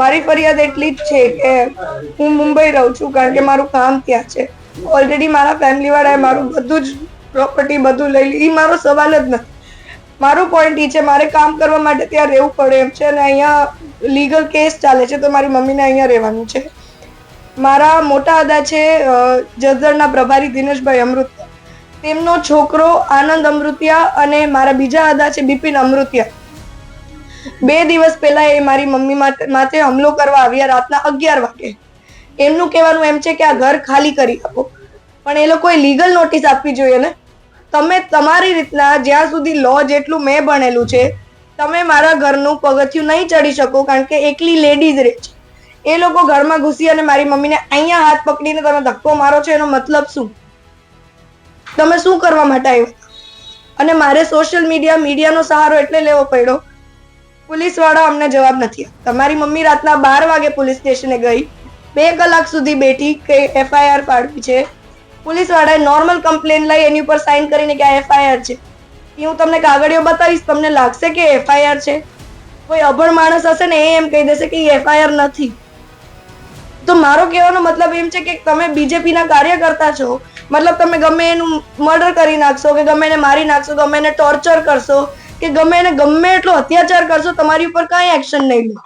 મારી ફરિયાદ એટલી જ છે કે હું મુંબઈ રહું છું, કારણ કે મારું કામ ત્યાં છે. ઓલરેડી મારા ફેમિલી વાળાએ મારું બધું જ પ્રોપર્ટી બધું લઈ લીધી. મારો સવાલ જ નથી. મારું પોઈન્ટ એ છે, મારે કામ કરવા માટે ત્યાં રહેવું પડે એમ છે અને અહીંયા લીગલ કેસ ચાલે છે, તો મારી મમ્મીને અહીંયા રહેવાનું છે. મારા મોટા દાદા છે જસદણના પ્રભારી દિનેશભાઈ અમૃત તેમનો છોકરો આનંદ અમૃતિયા અને મારા બીજા દાદા છે બિપિન અમૃતિયા. બે દિવસ પહેલા એ મારી મમ્મી માથે હુમલો કરવા આવ્યા રાતના અગિયાર વાગે. એમનું કહેવાનું એમ છે કે આ ઘર ખાલી કરી આપો. પણ એ લોકોએ લીગલ નોટિસ આપવી જોઈએ ને. તમે તમારી રીતના જ્યાં સુધી લો જેટલું મેં ભણેલું છે, તમે મારા ઘરનું પગથિયું નહીં ચડી શકો કારણ કે એકલી લેડીઝ રહે છે. એ લોકો ઘરમાં ઘૂસી અને મારી મમ્મીને અહીંયા હાથ પકડીને તમે ધક્કો મારો છો એનો મતલબ શું? તમે શું કરવા માટે આવ્યો? અને મારે સોશિયલ મીડિયા મીડિયાનો સહારો એટલે લેવો પડ્યો. પોલીસવાળા અમને જવાબ નથી તમારી મમ્મી રાતના બાર વાગે પોલીસ સ્ટેશને ગઈ. બે કલાક સુધી બેઠી કે એફઆઈઆર પાડવી છે. પોલીસ વાળાએ નોર્મલ કમ્પ્લેન લઈ એની ઉપર સાઇન કરીને કે આ એફઆઈઆર છે. એ હું તમને કાગળીઓ બતાવીશ, તમને લાગશે કે એફઆઈઆર છે. કોઈ અભણ માણસ હશે ને એ એમ કહી દેશે કે એફઆઈઆર નથી. તો મારો કહેવાનો મતલબ એમ છે કે તમે બીજેપીના કાર્યકર્તા છો. મતલબ તમે ગમે એનું મર્ડર કરી નાખશો કે ગમે એને મારી નાખશો, ગમે એને ટોર્ચર કરશો કે ગમે એને ગમે એટલો અત્યાચાર કરશો તમારી ઉપર કાંઈ એક્શન નહીં લો.